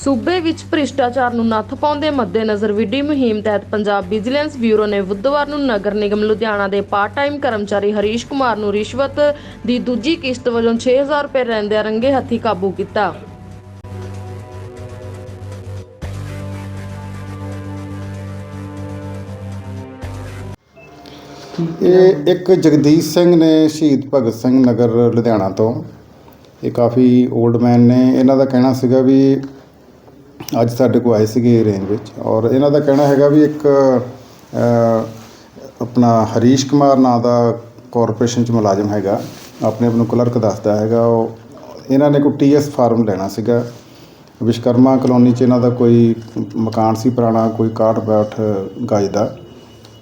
ਸੂਬੇ ਵਿੱਚ ਭ੍ਰਿਸ਼ਟਾਚਾਰ ਨੂੰ ਨੱਥ ਪਾਉਂਦੇ ਮੱਦੇਨਜ਼ਰ ਵਿੱਢੀ ਮੁਹਿੰਮ ਤਹਿਤ ਪੰਜਾਬ ਵਿਜੀਲੈਂਸ ਬਿਊਰੋ ਨੇ ਬੁੱਧਵਾਰ ਨੂੰ ਨਗਰ ਨਿਗਮ ਲੁਧਿਆਣਾ ਦੇ ਪਾਰਟ ਟਾਈਮ ਕਰਮਚਾਰੀ ਹਰੀਸ਼ ਕੁਮਾਰ ਨੂੰ ਰਿਸ਼ਵਤ ਦੀ ਦੂਜੀ ਕਿਸ਼ਤ ਵਜੋਂ 6000 ਰੁਪਏ ਲੈਂਦਿਆਂ ਰੰਗੇ ਹੱਥੀ ਕਾਬੂ ਕੀਤਾ। ਇਹ ਇੱਕ ਜਗਦੀਸ਼ ਸਿੰਘ ਨੇ ਸ਼ਹੀਦ ਭਗਤ ਸਿੰਘ ਨਗਰ ਲੁਧਿਆਣਾ ਤੋਂ। ਇਹ ਕਾਫੀ 올ਡ ਮੈਨ ਨੇ। ਇਹਨਾਂ ਦਾ ਕਹਿਣਾ ਸੀਗਾ ਵੀ ਅੱਜ ਸਾਡੇ ਕੋਲ ਆਏ ਸੀਗੇ ਰੇਂਜ ਵਿੱਚ ਔਰ ਇਹਨਾਂ ਦਾ ਕਹਿਣਾ ਹੈਗਾ ਵੀ ਇੱਕ ਆਪਣਾ ਹਰੀਸ਼ ਕੁਮਾਰ ਨਾਂ ਦਾ ਕਾਰਪੋਰੇਸ਼ਨ ਚ ਮੁਲਾਜ਼ਮ ਹੈਗਾ, ਆਪਣੇ ਆਪ ਨੂੰ ਕਲਰਕ ਦੱਸਦਾ ਹੈਗਾ, ਉਹ ਇਹਨਾਂ ਨੇ ਕੋਈ ਟੀਐਸ ਫਾਰਮ ਲੈਣਾ ਸੀਗਾ। ਵਿਸ਼ਕਰਮਾ ਕਲੋਨੀ ਚ ਇਹਨਾਂ ਦਾ ਕੋਈ ਮਕਾਨ ਸੀ ਪੁਰਾਣਾ, ਕੋਈ ਕਾਠ ਬੈਠ ਗਜ ਦਾ,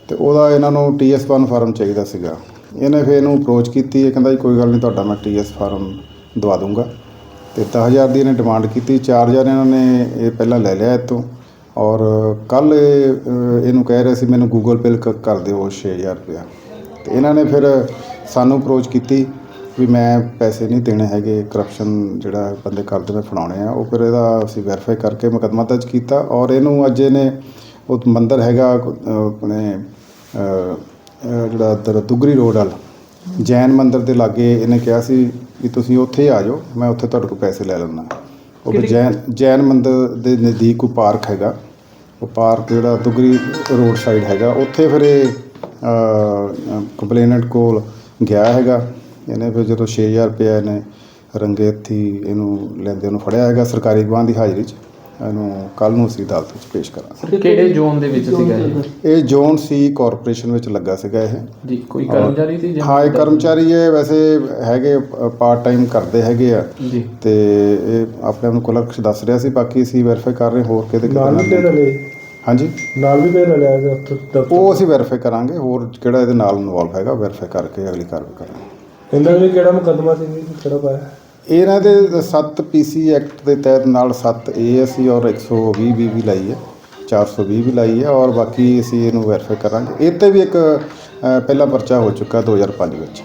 ਤੇ ਉਹਦਾ ਇਹਨਾਂ ਨੂੰ ਟੀਐਸ ਵਨ ਫਾਰਮ ਚਾਹੀਦਾ ਸੀਗਾ। ਇਹਨੇ ਫਿਰ ਇਹਨੂੰ ਅਪਰੋਚ ਕੀਤੀ, ਇਹ ਕਹਿੰਦਾ ਜੀ, ਕੋਈ ਗੱਲ ਨਹੀਂ ਤੁਹਾਡਾ ਮੈਂ ਟੀਐਸ ਫਾਰਮ ਦਵਾ ਦੂੰਗਾ। ਤੇ 10000 ਦੀ ਇਹਨੇ ਡਿਮਾਂਡ ਕੀਤੀ 4000 ਇਹਨਾਂ ਨੇ ਇਹ ਪਹਿਲਾਂ ਲੈ ਲਿਆ ਇਹ ਤੋਂ ਔਰ ਕੱਲ ਇਹਨੂੰ ਕਹਿ ਰਿਹਾ ਸੀ, ਮੈਨੂੰ ਗੂਗਲ ਪੇ ਕਰ ਦਿਓ 6000 ਰੁਪਇਆ। ਤੇ ਇਹਨਾਂ ਨੇ ਫਿਰ ਸਾਨੂੰ ਅਪਰੋਚ ਕੀਤੀ ਵੀ ਮੈਂ ਪੈਸੇ ਨਹੀਂ ਦੇਣੇ ਹੈਗੇ ਕਰਪਸ਼ਨ ਜਿਹੜਾ ਬੰਦੇ ਕਰਦੇ ਨੇ ਫੜਾਉਣੇ ਆ। ਉਹ ਫਿਰ ਇਹਦਾ ਅਸੀਂ ਵੈਰੀਫਾਈ ਕਰਕੇ ਮੁਕੱਦਮਾ ਦਰਜ ਕੀਤਾ ਔਰ ਇਹਨੂੰ ਅੱਜ ਇਹਨੇ ਉਹ ਮੰਦਰ ਹੈਗਾ ਆਪਣੇ ਜਿਹੜਾ ਇੱਧਰ ਦੁਗਰੀ ਰੋਡ ਵਾਲਾ ਜੈਨ ਮੰਦਿਰ ਦੇ ਲਾਗੇ ਇਹਨੇ ਕਿਹਾ ਸੀ ਵੀ ਤੁਸੀਂ ਉੱਥੇ ਆ ਜਾਓ ਮੈਂ ਉੱਥੇ ਤੁਹਾਡੇ ਕੋਲ ਪੈਸੇ ਲੈ ਲੈਂਦਾ। ਉਹ ਫਿਰ ਜੈਨ ਜੈਨ ਮੰਦਿਰ ਦੇ ਨਜ਼ਦੀਕ ਕੋਈ ਪਾਰਕ ਹੈਗਾ। ਉਹ ਪਾਰਕ ਜਿਹੜਾ ਦੁਗਰੀ ਰੋਡ ਸਾਈਡ ਹੈਗਾ। ਉੱਥੇ ਫਿਰ ਇਹ ਕੰਪਲੇਨੈਂਟ ਕੋਲ ਗਿਆ ਹੈਗਾ। ਇਹਨੇ ਫਿਰ ਜਦੋਂ 6000 ਰੁਪਏ ਇਹਨੇ ਰੰਗੇ ਹੱਥੀ ਇਹਨੂੰ ਲੈਂਦੇ ਨੂੰ ਫੜਿਆ ਹੈਗਾ ਸਰਕਾਰੀ ਗਵਾਹ ਦੀ ਹਾਜ਼ਰੀ 'ਚ। ਇਹਨੂੰ ਕੱਲ ਨੂੰ ਅਸੀਂ ਅਦਾਲਤ ਵਿੱਚ ਪੇਸ਼ ਕਰਾਂਗੇ। ਸਰ ਕਿਹੜੇ ਜ਼ੋਨ ਦੇ ਵਿੱਚ ਸੀਗਾ ਇਹ? ਇਹ ਜ਼ੋਨ ਸੀ ਕਾਰਪੋਰੇਸ਼ਨ ਵਿੱਚ ਲੱਗਾ ਸੀਗਾ ਇਹ। ਜੀ ਕੋਈ ਕਰਮਚਾਰੀ ਸੀ ਜਾਂ ਹਾਂ ਇਹ ਕਰਮਚਾਰੀ ਇਹ ਵੈਸੇ ਹੈਗੇ ਪਾਰਟ ਟਾਈਮ ਕਰਦੇ ਹੈਗੇ ਆ। ਜੀ। ਤੇ ਇਹ ਆਪਣੇ ਆਪ ਨੂੰ ਕਲਰਕ ਦੱਸ ਰਿਹਾ ਸੀ ਬਾਕੀ ਅਸੀਂ ਵੈਰੀਫਾਈ ਕਰ ਰਹੇ ਹੋਰ ਕਿਤੇ ਨਾਲ ਵੀ ਕਿਤੇ ਪੇ ਰਲੇ ਹਾਂਜੀ? ਨਾਲ ਵੀ ਪੇ ਰਲਿਆ ਗਿਆ ਉੱਥੇ ਦਫ਼ਤਰ। ਉਹ ਅਸੀਂ ਵੈਰੀਫਾਈ ਕਰਾਂਗੇ ਹੋਰ ਕਿਹੜਾ ਇਹਦੇ ਨਾਲ ਇਨਵੋਲਵ ਹੈਗਾ ਵੈਰੀਫਾਈ ਕਰਕੇ ਅਗਲੀ ਕਾਰਵਾਈ ਕਰਾਂਗੇ। ਇਹਨਾਂ ਨੇ ਕਿਹੜਾ ਮੁਕੱਦਮਾ ਸੀ ਜੀ ਕਿਹੜਾ ਪਾਇਆ? ਇਹਨਾਂ ਦੇ 7 ਪੀਸੀ ਐਕਟ ਦੇ ਤਹਿਤ ਨਾਲ 7 ਏਐਸਸੀ ਔਰ 120 ਵੀ ਵੀ ਲਾਈ ਹੈ 420 ਵੀ ਲਾਈ ਹੈ ਔਰ ਬਾਕੀ ਅਸੀਂ ਇਹਨੂੰ ਵੈਰੀਫਾਈ ਕਰਾਂਗੇ। ਇਹ ਤੇ ਵੀ ਇੱਕ ਪਹਿਲਾ ਪਰਚਾ ਹੋ ਚੁੱਕਾ 2005 ਵਿੱਚ।